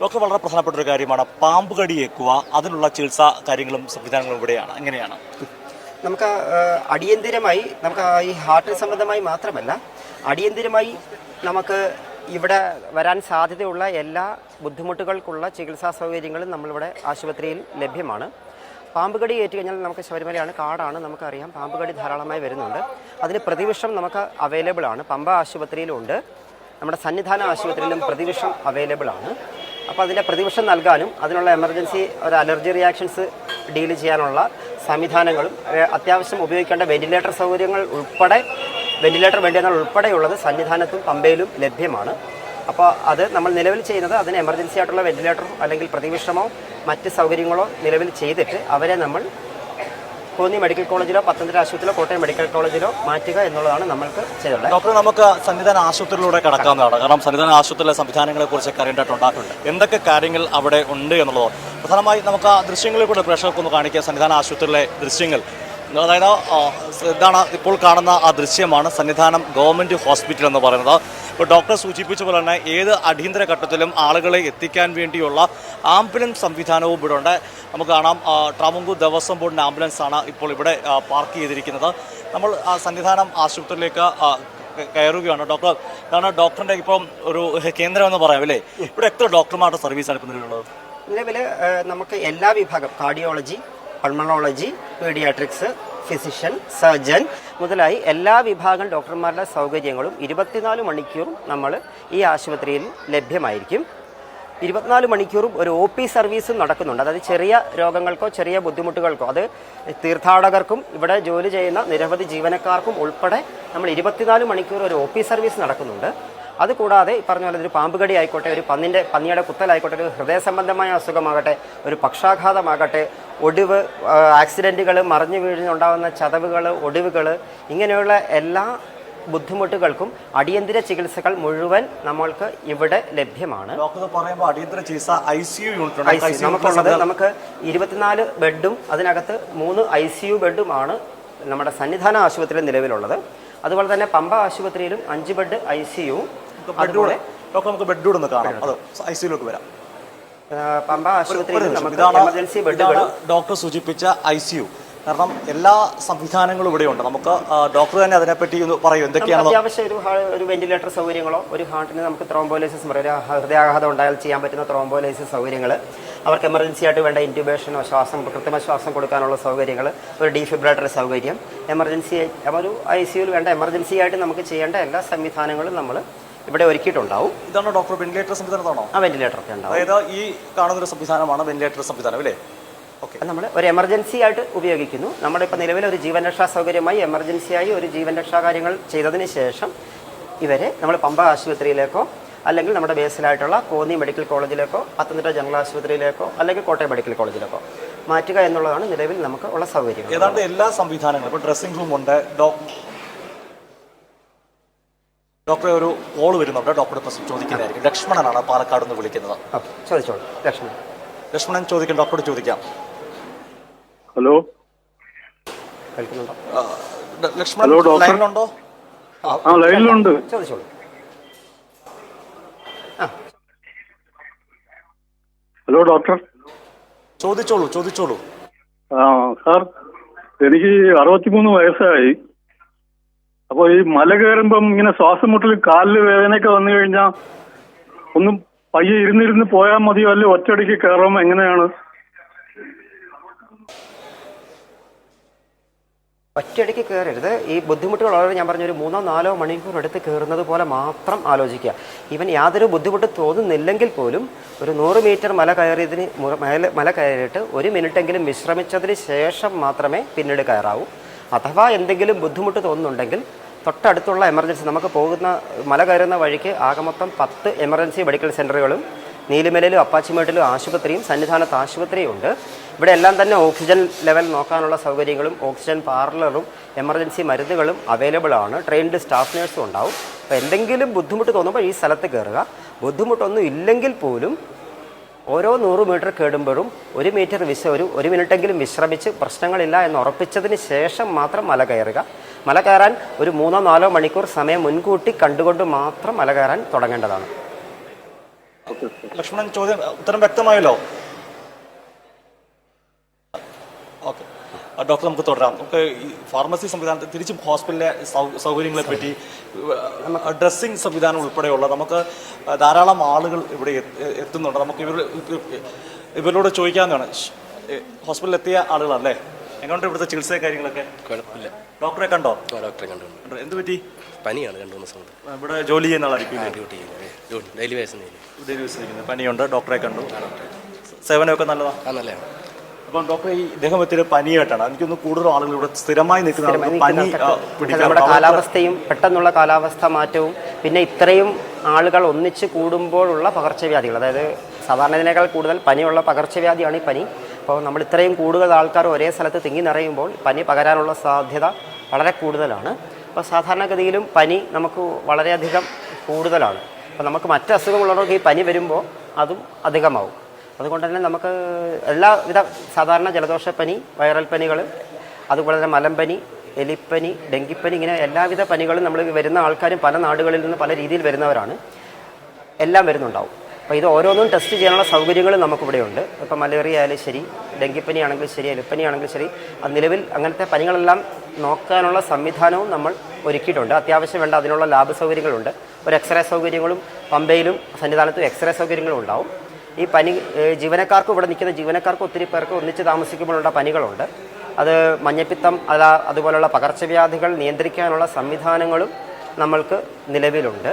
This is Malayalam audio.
ഡോക്ടർ വളരെ പ്രധാനപ്പെട്ട ഒരു കാര്യമാണ്. പാമ്പ് കടിയേക്കുക അതിനുള്ള ചികിത്സാ കാര്യങ്ങളും സംവിധാനങ്ങളും ഇവിടെയാണ്. എങ്ങനെയാണ്? നമുക്ക് അടിയന്തിരമായി നമുക്ക് ഈ ഹാർട്ടിന് സംബന്ധമായി മാത്രമല്ല അടിയന്തിരമായി നമുക്ക് ഇവിടെ വരാൻ സാധ്യതയുള്ള എല്ലാ ബുദ്ധിമുട്ടുകൾക്കുള്ള ചികിത്സാ സൗകര്യങ്ങളും നമ്മളിവിടെ ആശുപത്രിയിൽ ലഭ്യമാണ്. പാമ്പുകടി കടി ഏറ്റു നമുക്ക് ശബരിമലയാണ് കാടാണ് നമുക്കറിയാം. പാമ്പുകടി ധാരാളമായി വരുന്നുണ്ട്. അതിന് പ്രതിവിഷം നമുക്ക് അവൈലബിൾ ആണ് പമ്പ ആശുപത്രിയിലുണ്ട്. നമ്മുടെ സന്നിധാന ആശുപത്രിയിലും പ്രതിവിഷം അവൈലബിൾ ആണ് അപ്പോൾ അതിന്റെ പ്രതിവിഷം നൽകാനും അതിനുള്ള എമർജൻസി ഒരു അലർജി റിയാക്ഷൻസ് ഡീൽ ചെയ്യാനുള്ള സംവിധാനങ്ങളും അത്യാവശ്യം ഉപയോഗിക്കേണ്ട വെന്റിലേറ്റർ സൗകര്യങ്ങൾ ഉൾപ്പെടെ വെന്റിലേറ്റർ വേണ്ടിയെന്നാൽ ഉൾപ്പെടെയുള്ളത് സന്നിധാനത്തും പമ്പയിലും ലഭ്യമാണ്. അപ്പോൾ അത് നമ്മൾ നിലവിൽ ചെയ്യുന്നത് അതിന് എമർജൻസി ആയിട്ടുള്ള വെന്റിലേറ്ററോ അല്ലെങ്കിൽ പ്രതിവിഷമോ മറ്റ് സൗകര്യങ്ങളോ നിലവിൽ ചെയ്തിട്ട് അവരെ നമ്മൾ കോന്നി മെഡിക്കൽ കോളേജിലോ പത്തനംതിട്ട ആശുപത്രിയിലോ കോട്ടയം മെഡിക്കൽ കോളേജിലോ മാറ്റുക എന്നുള്ളതാണ് നമ്മൾക്ക് ചെയ്തത് ഡോക്ടർ നമുക്ക് സന്നിധാന ആശുപത്രിയിലൂടെ കടക്കാവുന്നതാണ്. കാരണം സന്നിധാന ആശുപത്രിയിലെ സംവിധാനങ്ങളെ കുറിച്ച് അറിയേണ്ടതുണ്ട് എന്തൊക്കെ കാര്യങ്ങൾ അവിടെ ഉണ്ട് എന്നുള്ളത്. പ്രധാനമായി നമുക്ക് ആ ദൃശ്യങ്ങളിൽ കൂടെ പ്രേക്ഷകർക്കൊന്ന് കാണിക്കുക സന്നിധാന ആശുപത്രിയിലെ ദൃശ്യങ്ങൾ. അതായത് ഇതാണ് ഇപ്പോൾ കാണുന്ന ആ ദൃശ്യമാണ് സന്നിധാനം ഗവൺമെന്റ് ഹോസ്പിറ്റൽ എന്ന് പറയുന്നത്. ഇപ്പോൾ ഡോക്ടർ സൂചിപ്പിച്ച പോലെ തന്നെ ഏത് അടിയന്തര ഘട്ടത്തിലും ആളുകളെ എത്തിക്കാൻ വേണ്ടിയുള്ള ആംബുലൻസ് സംവിധാനവും ഇവിടെ ഉണ്ട്. നമുക്ക് കാണാം ട്രാമുങ്കു ദേവസ്വം ബോർഡിന്റെ ആംബുലൻസാണ് ഇപ്പോൾ ഇവിടെ പാർക്ക് ചെയ്തിരിക്കുന്നത്. നമ്മൾ ആ സന്നിധാനം ആശുപത്രിയിലേക്ക് കയറുകയാണ്. ഡോക്ടർ ഇതാണ് ഡോക്ടറിന്റെ ഇപ്പം ഒരു കേന്ദ്രം എന്ന് പറയാം അല്ലേ? ഇവിടെ എത്ര ഡോക്ടർമാരുടെ സർവീസാണ് ഇപ്പം നിലവിലുള്ളത്? നിലവിൽ നമുക്ക് എല്ലാ വിഭാഗം cardiology pulmonology paediatrics physician surgeon മുതലായി എല്ലാ വിഭാഗം ഡോക്ടർമാരുടെ സൗകര്യങ്ങളും ഇരുപത്തിനാല് മണിക്കൂറും നമ്മൾ ഈ ആശുപത്രിയിൽ ലഭ്യമായിരിക്കും. ഇരുപത്തിനാല് മണിക്കൂറും ഒരു ഒ പി സർവീസും നടക്കുന്നുണ്ട്. അതായത് ചെറിയ രോഗങ്ങൾക്കോ ചെറിയ ബുദ്ധിമുട്ടുകൾക്കോ അത് തീർത്ഥാടകർക്കും ഇവിടെ ജോലി ചെയ്യുന്ന നിരവധി ജീവനക്കാർക്കും ഉൾപ്പെടെ നമ്മൾ ഇരുപത്തിനാല് മണിക്കൂർ ഒരു ഒ പി സർവീസ് നടക്കുന്നുണ്ട്. അതുകൂടാതെ ഈ പറഞ്ഞ പോലെ ഒരു പാമ്പ് കടി ആയിക്കോട്ടെ ഒരു പന്നിന്റെ പന്നിയുടെ കുത്തലായിക്കോട്ടെ ഒരു ഹൃദയ സംബന്ധമായ അസുഖമാകട്ടെ ഒരു പക്ഷാഘാതമാകട്ടെ ഒടിവ് ആക്സിഡന്റുകൾ മറിഞ്ഞു വീഴുന്നുണ്ടാകുന്ന ചതവുകൾ ഒടിവുകൾ ഇങ്ങനെയുള്ള എല്ലാ ബുദ്ധിമുട്ടുകൾക്കും അടിയന്തര ചികിത്സകൾ മുഴുവൻ നമ്മൾക്ക് ഇവിടെ ലഭ്യമാണ്. അടിയന്തര ചികിത്സ I C U unit I C നമുക്കുള്ളത് നമുക്ക് ഇരുപത്തിനാല് ബെഡും അതിനകത്ത് മൂന്ന് ഐ സി യു ബെഡുമാണ് നമ്മുടെ സന്നിധാന ആശുപത്രിയിൽ നിലവിലുള്ളത്. അതുപോലെ തന്നെ പമ്പ ആശുപത്രിയിലും അഞ്ച് ബെഡ് ഐ സി യു ബെഡ്റൂടെ ഡോക്ടർ നമുക്ക് ബെഡ്റൂടെ ഒന്ന് കാണാം. അത് ഐ സിയിലേക്ക് വരാം. പമ്പ ആശുപത്രിയിൽ നമുക്ക് ഡോക്ടർ സൂചിപ്പിച്ച ഐ സി യു. കാരണം എല്ലാ സംവിധാനങ്ങളും ഇവിടെ ഉണ്ട് നമുക്ക് ഡോക്ടർ തന്നെ അതിനെപ്പറ്റി ഒന്ന് പറയൂ. എന്തൊക്കെയാണ് അത്യാവശ്യം ഒരു ഒരു വെന്റിലേറ്റർ സൗകര്യങ്ങളോ ഒരു ഹാർട്ടിന് നമുക്ക് ത്രോംബോലൈസിസ് ഒരു ഹൃദയാഘാതം ഉണ്ടായാൽ ചെയ്യാൻ പറ്റുന്ന ത്രോംബോലൈസിസ് സൗകര്യങ്ങൾ അവർക്ക് എമർജൻസി ആയിട്ട് വേണ്ട ഇന്റുബേഷനോ ശ്വാസം കൃത്രിമ ശ്വാസം കൊടുക്കാനുള്ള സൗകര്യങ്ങൾ ഒരു ഡീഫിബ്രേറ്റർ സൗകര്യം. എമർജൻസി ഒരു ഐ സിയുയിൽ വേണ്ട എമർജൻസി ആയിട്ട് നമുക്ക് ചെയ്യേണ്ട എല്ലാ സംവിധാനങ്ങളും നമ്മൾ ഇവിടെ ഒരുക്കിയിട്ടുണ്ടാവും. ഇതാണോ ഡോക്ടർ വെന്റിലേറ്റർ സംവിധാനത്താണോ? ആ വെന്റിലേറ്റർ ഒക്കെ ഉണ്ടാവും. അതായത് ഈ കാണുന്ന ഒരു സംവിധാനമാണ് വെന്റിലേറ്റർ സംവിധാനം അല്ലേ? ഓക്കെ. നമ്മൾ ഒരു എമർജൻസി ആയിട്ട് ഉപയോഗിക്കുന്നു. നമ്മുടെ ഇപ്പോൾ നിലവിൽ ഒരു ജീവൻ രക്ഷാ സൗകര്യമായി എമർജൻസിയായി ഒരു ജീവൻ രക്ഷാ കാര്യങ്ങൾ ചെയ്തതിന് ശേഷം ഇവരെ നമ്മൾ പമ്പ ആശുപത്രിയിലേക്കോ അല്ലെങ്കിൽ നമ്മുടെ ബേസിലായിട്ടുള്ള കോന്നി മെഡിക്കൽ കോളേജിലേക്കോ പത്തനംതിട്ട ജനറൽ ആശുപത്രിയിലേക്കോ അല്ലെങ്കിൽ കോട്ടയം മെഡിക്കൽ കോളേജിലേക്കോ മാറ്റുക എന്നുള്ളതാണ് നിലവിൽ നമുക്ക് ഉള്ള സൗകര്യം ഏതാണ്ട് എല്ലാ സംവിധാനങ്ങളും ഇപ്പോൾ ഡ്രസ്സിംഗ് റൂം ഉണ്ട് ഡോക്ടറെ ഒരു കോൾ വരുന്നുണ്ട്. ഡോക്ടർ ഇപ്പം ചോദിക്കുന്നതായിരിക്കും. ലക്ഷ്മണനാണ് പാലക്കാട് നിന്ന് വിളിക്കുന്നത്. ചോദിച്ചോളൂ. ലക്ഷ്മണൻ. ലക്ഷ്മണൻ ചോദിക്കാം ഡോക്ടറോട് ചോദിക്കാം. ഹലോ. Lakshmanan hello, doctor. ലൈനിലുണ്ടോ? ആ ലൈനിലുണ്ട്. ചോദിച്ചോളൂ. ആ. Hello doctor. ചോദിച്ചോളൂ ചോദിച്ചോളൂ. ആ സാർ എനിക്ക് അറുപത്തിമൂന്ന് വയസ്സായി. അപ്പോൾ ഈ മല കയറുമ്പം ഇങ്ങനെ ശ്വാസം മുട്ടൽ കാലിൽ വേദനയൊക്കെ വന്നു കഴിഞ്ഞാൽ ഒന്നും പയ്യെ ഇരുന്നിരുന്ന് പോയാൽ മതിയോ? അല്ലെ ഒറ്റയടിക്ക് കയറും? എങ്ങനെയാണ്? ഒറ്റയടിക്ക് കയറരുത്. ഈ ബുദ്ധിമുട്ടുകൾ ബുദ്ധിമുട്ടുകളുള്ളവർ ഞാൻ പറഞ്ഞ ഒരു മൂന്നോ നാലോ മണിക്കൂർ എടുത്ത് കയറുന്നത് പോലെ മാത്രം ആലോചിക്കുക. ഇവൻ യാതൊരു ബുദ്ധിമുട്ട് തോന്നുന്നില്ലെങ്കിൽ പോലും ഒരു നൂറ് മീറ്റർ മല കയറിയതിന് മല കയറിയിട്ട് ഒരു മിനിറ്റെങ്കിലും വിശ്രമിച്ചതിന് ശേഷം മാത്രമേ പിന്നീട് കയറാവൂ. അഥവാ എന്തെങ്കിലും ബുദ്ധിമുട്ട് തോന്നുന്നുണ്ടെങ്കിൽ തൊട്ടടുത്തുള്ള എമർജൻസി നമുക്ക് പോകുന്ന മല കയറുന്ന വഴിക്ക് ആകെ മൊത്തം പത്ത് എമർജൻസി മെഡിക്കൽ സെന്ററുകളും നീലിമലയിലും അപ്പാച്ചിമേട്ടിലും ആശുപത്രിയും സന്നിധാനത്ത് ആശുപത്രിയും ഉണ്ട്. ഇവിടെ എല്ലാം തന്നെ ഓക്സിജൻ ലെവൽ നോക്കാനുള്ള സൗകര്യങ്ങളും ഓക്സിജൻ പാർലറും എമർജൻസി മരുന്നുകളും അവൈലബിൾ ആണ്. ട്രെയിൻഡ് സ്റ്റാഫ് നേഴ്സും ഉണ്ടാവും. അപ്പോൾ എന്തെങ്കിലും ബുദ്ധിമുട്ട് തോന്നുമ്പോൾ ഈ സ്ഥലത്ത് കയറുക. ബുദ്ധിമുട്ടൊന്നും ഇല്ലെങ്കിൽ പോലും ഓരോ നൂറ് മീറ്റർ കേടുമ്പോഴും ഒരു മീറ്റർ വിശ ഒരു ഒരു മിനിറ്റെങ്കിലും വിശ്രമിച്ച് പ്രശ്നങ്ങളില്ല എന്ന് ഉറപ്പിച്ചതിന് ശേഷം മാത്രം മല കയറുക. മല കയറാൻ ഒരു മൂന്നോ നാലോ മണിക്കൂർ സമയം മുൻകൂട്ടി കണ്ടുകൊണ്ട് മാത്രം മല കയറാൻ തുടങ്ങേണ്ടതാണ്. ലക്ഷ്മണൻ ചോദ്യം ഉത്തരം വ്യക്തമായല്ലോ. ഡോക്ടർ നമുക്ക് തുടരാം. നമുക്ക് ഈ ഫാർമസി സംവിധാനത്തെ തിരിച്ചും ഹോസ്പിറ്റലിലെ സൗകര്യങ്ങളെ പറ്റി ഡ്രസ്സിംഗ് സംവിധാനം ഉൾപ്പെടെയുള്ള നമുക്ക് ധാരാളം ആളുകൾ ഇവിടെ എത്തുന്നുണ്ട്. നമുക്ക് ഇവർ ഇവരോട് ചോദിക്കാവുന്നതാണ്. ഏ, ഹോസ്പിറ്റലിൽ എത്തിയ ആളുകളല്ലേ? എങ്ങോട്ട് ഇവിടുത്തെ ചികിത്സ കാര്യങ്ങളൊക്കെ? കുഴപ്പമില്ല. ഡോക്ടറെ കണ്ടോ? ഡോക്ടറെ കണ്ടോ എന്ത് പറ്റി? പനിയാണ് കണ്ടു ഇവിടെ ജോലി ചെയ്യുന്ന ആളായിരിക്കും ഡ്യൂട്ടി ചെയ്യുന്നത്. ഡെയിലി പനിയുണ്ട് ഡോക്ടറെ കണ്ടു. സേവനമൊക്കെ നല്ലതാണ് നല്ലതാണ്. അപ്പം ഡോക്ടർ ഈ ഇദ്ദേഹം എത്തിയ പനിയായിട്ടാണ്. എനിക്കൊന്ന് കൂടുതൽ ആളുകൾ ഇവിടെ സ്ഥിരമായി നിൽക്കുന്ന പനി നമ്മുടെ കാലാവസ്ഥയും പെട്ടെന്നുള്ള കാലാവസ്ഥ മാറ്റവും പിന്നെ ഇത്രയും ആളുകൾ ഒന്നിച്ച് കൂടുമ്പോഴുള്ള പകർച്ചവ്യാധികൾ. അതായത് സാധാരണ ഇതിനേക്കാൾ കൂടുതൽ പനിയുള്ള പകർച്ചവ്യാധിയാണ് ഈ പനി. അപ്പോൾ നമ്മൾ ഇത്രയും കൂടുതൽ ആൾക്കാർ ഒരേ സ്ഥലത്ത് തിങ്ങി നിറയുമ്പോൾ പനി പകരാനുള്ള സാധ്യത വളരെ കൂടുതലാണ്. അപ്പോൾ സാധാരണഗതിയിലും പനി നമുക്ക് വളരെയധികം കൂടുതലാണ്. അപ്പോൾ നമുക്ക് മറ്റ് അസുഖമുള്ളവർക്ക് ഈ പനി വരുമ്പോൾ അതും അധികമാവും. അതുകൊണ്ട് തന്നെ നമുക്ക് എല്ലാവിധ സാധാരണ ജലദോഷപ്പനി വൈറൽ പനികൾ അതുപോലെ തന്നെ മലമ്പനി എലിപ്പനി ഡെങ്കിപ്പനി ഇങ്ങനെ എല്ലാവിധ പനികളും നമ്മൾ വരുന്ന ആൾക്കാരും പല നാടുകളിൽ നിന്ന് പല രീതിയിൽ വരുന്നവരാണ്. എല്ലാം വരുന്നുണ്ടാവും. അപ്പോൾ ഇത് ഓരോന്നും ടെസ്റ്റ് ചെയ്യാനുള്ള സൗകര്യങ്ങളും നമുക്കിവിടെയുണ്ട്. ഇപ്പോൾ മലേറിയ ആയാലും ശരി ഡെങ്കിപ്പനി ആണെങ്കിലും ശരി എലിപ്പനി ആണെങ്കിലും ശരി നിലവിൽ അങ്ങനത്തെ പനികളെല്ലാം നോക്കാനുള്ള സംവിധാനവും നമ്മൾ ഒരുക്കിയിട്ടുണ്ട്. അത്യാവശ്യം വേണ്ട അതിനുള്ള ലാബ് സൗകര്യങ്ങളുണ്ട്. ഒരു എക്സ്റേ സൗകര്യങ്ങളും പമ്പയിലും സന്നിധാനത്തും എക്സ്റേ സൗകര്യങ്ങളും ഉണ്ടാവും. ഈ പനി ജീവനക്കാർക്കും ഇവിടെ നിൽക്കുന്ന ജീവനക്കാർക്ക് ഒത്തിരി പേർക്ക് ഒന്നിച്ച് താമസിക്കുമ്പോഴുള്ള പനികളുണ്ട്. അത് മഞ്ഞപ്പിത്തം അല്ല അതുപോലുള്ള പകർച്ചവ്യാധികൾ നിയന്ത്രിക്കാനുള്ള സംവിധാനങ്ങളും നമ്മൾക്ക് നിലവിലുണ്ട്.